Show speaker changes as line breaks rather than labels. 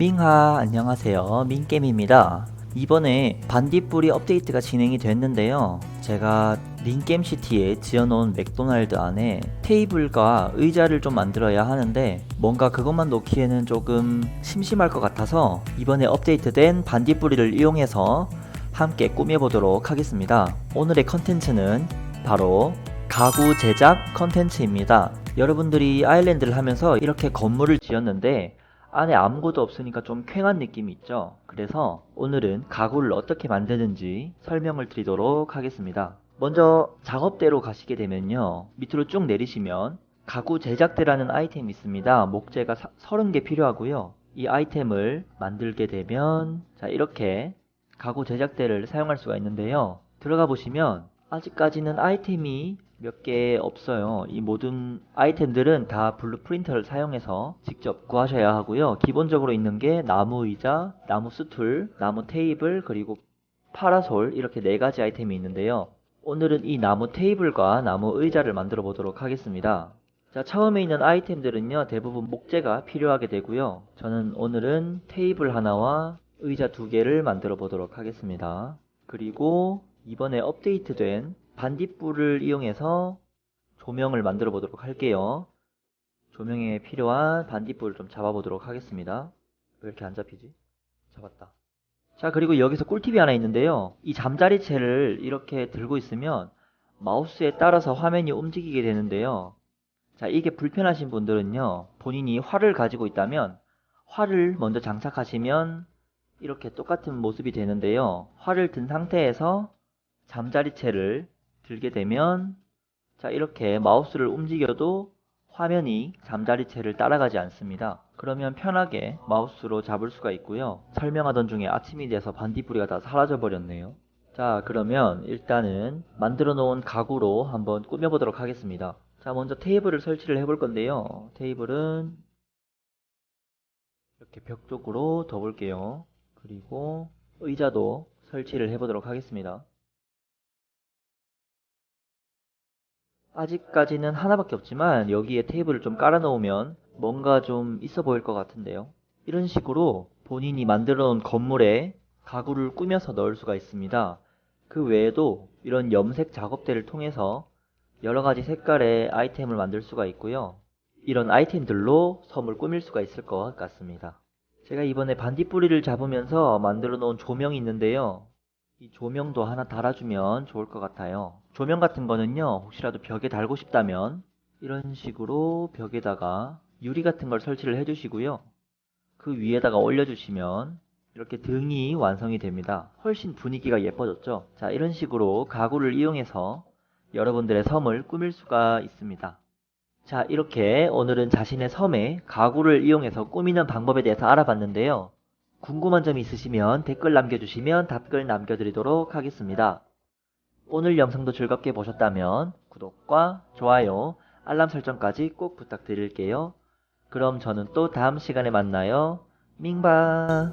밍하 안녕하세요. 민겜입니다. 이번에 반딧불이 업데이트가 진행이 됐는데요. 제가 링겜시티에 지어놓은 맥도날드 안에 테이블과 의자를 좀 만들어야 하는데 뭔가 그것만 놓기에는 조금 심심할 것 같아서 이번에 업데이트된 반딧불이를 이용해서 함께 꾸며보도록 하겠습니다. 오늘의 컨텐츠는 바로 가구 제작 컨텐츠입니다. 여러분들이 아일랜드를 하면서 이렇게 건물을 지었는데 안에 아무것도 없으니까 좀 쾌한 느낌이 있죠. 그래서 오늘은 가구를 어떻게 만드는지 설명을 드리도록 하겠습니다. 먼저 작업대로 가시게 되면요. 밑으로 쭉 내리시면 가구 제작대라는 아이템이 있습니다. 목재가 30개 필요하고요. 이 아이템을 만들게 되면 자 이렇게 가구 제작대를 사용할 수가 있는데요. 들어가 보시면 아직까지는 아이템이 몇 개 없어요. 이 모든 아이템들은 다 블루프린터를 사용해서 직접 구하셔야 하고요. 기본적으로 있는 게 나무 의자, 나무 스툴, 나무 테이블, 그리고 파라솔 이렇게 네 가지 아이템이 있는데요. 오늘은 이 나무 테이블과 나무 의자를 만들어 보도록 하겠습니다. 자, 처음에 있는 아이템들은요, 대부분 목재가 필요하게 되고요. 저는 오늘은 테이블 하나와 의자 두 개를 만들어 보도록 하겠습니다. 그리고 이번에 업데이트된 반딧불을 이용해서 조명을 만들어 보도록 할게요. 조명에 필요한 반딧불을 좀 잡아 보도록 하겠습니다. 왜 이렇게 안 잡히지? 잡았다. 자, 그리고 여기서 꿀팁이 하나 있는데요. 이 잠자리채를 이렇게 들고 있으면 마우스에 따라서 화면이 움직이게 되는데요. 자, 이게 불편하신 분들은요. 본인이 활을 가지고 있다면 활을 먼저 장착하시면 이렇게 똑같은 모습이 되는데요. 활을 든 상태에서 잠자리채를 들게 되면 자 이렇게 마우스를 움직여도 화면이 잠자리채를 따라가지 않습니다. 그러면 편하게 마우스로 잡을 수가 있고요. 설명하던 중에 아침이 돼서 반딧불이가 다 사라져 버렸네요. 자 그러면 일단은 만들어 놓은 가구로 한번 꾸며보도록 하겠습니다. 자 먼저 테이블을 설치를 해볼 건데요. 테이블은 이렇게 벽 쪽으로 둬볼게요. 그리고 의자도 설치를 해보도록 하겠습니다. 아직까지는 하나밖에 없지만 여기에 테이블을 좀 깔아 놓으면 뭔가 좀 있어 보일 것 같은데요. 이런 식으로 본인이 만들어 놓은 건물에 가구를 꾸며서 넣을 수가 있습니다. 그 외에도 이런 염색 작업대를 통해서 여러 가지 색깔의 아이템을 만들 수가 있고요. 이런 아이템들로 섬을 꾸밀 수가 있을 것 같습니다. 제가 이번에 반딧불이를 잡으면서 만들어 놓은 조명이 있는데요. 이 조명도 하나 달아주면 좋을 것 같아요. 조명 같은 거는요, 혹시라도 벽에 달고 싶다면 이런 식으로 벽에다가 유리 같은 걸 설치를 해주시고요. 그 위에다가 올려주시면 이렇게 등이 완성이 됩니다. 훨씬 분위기가 예뻐졌죠? 자, 이런 식으로 가구를 이용해서 여러분들의 섬을 꾸밀 수가 있습니다. 자, 이렇게 오늘은 자신의 섬에 가구를 이용해서 꾸미는 방법에 대해서 알아봤는데요. 궁금한 점이 있으시면 댓글 남겨주시면 답글 남겨드리도록 하겠습니다. 오늘 영상도 즐겁게 보셨다면 구독과 좋아요, 알람 설정까지 꼭 부탁드릴게요. 그럼 저는 또 다음 시간에 만나요. 밍바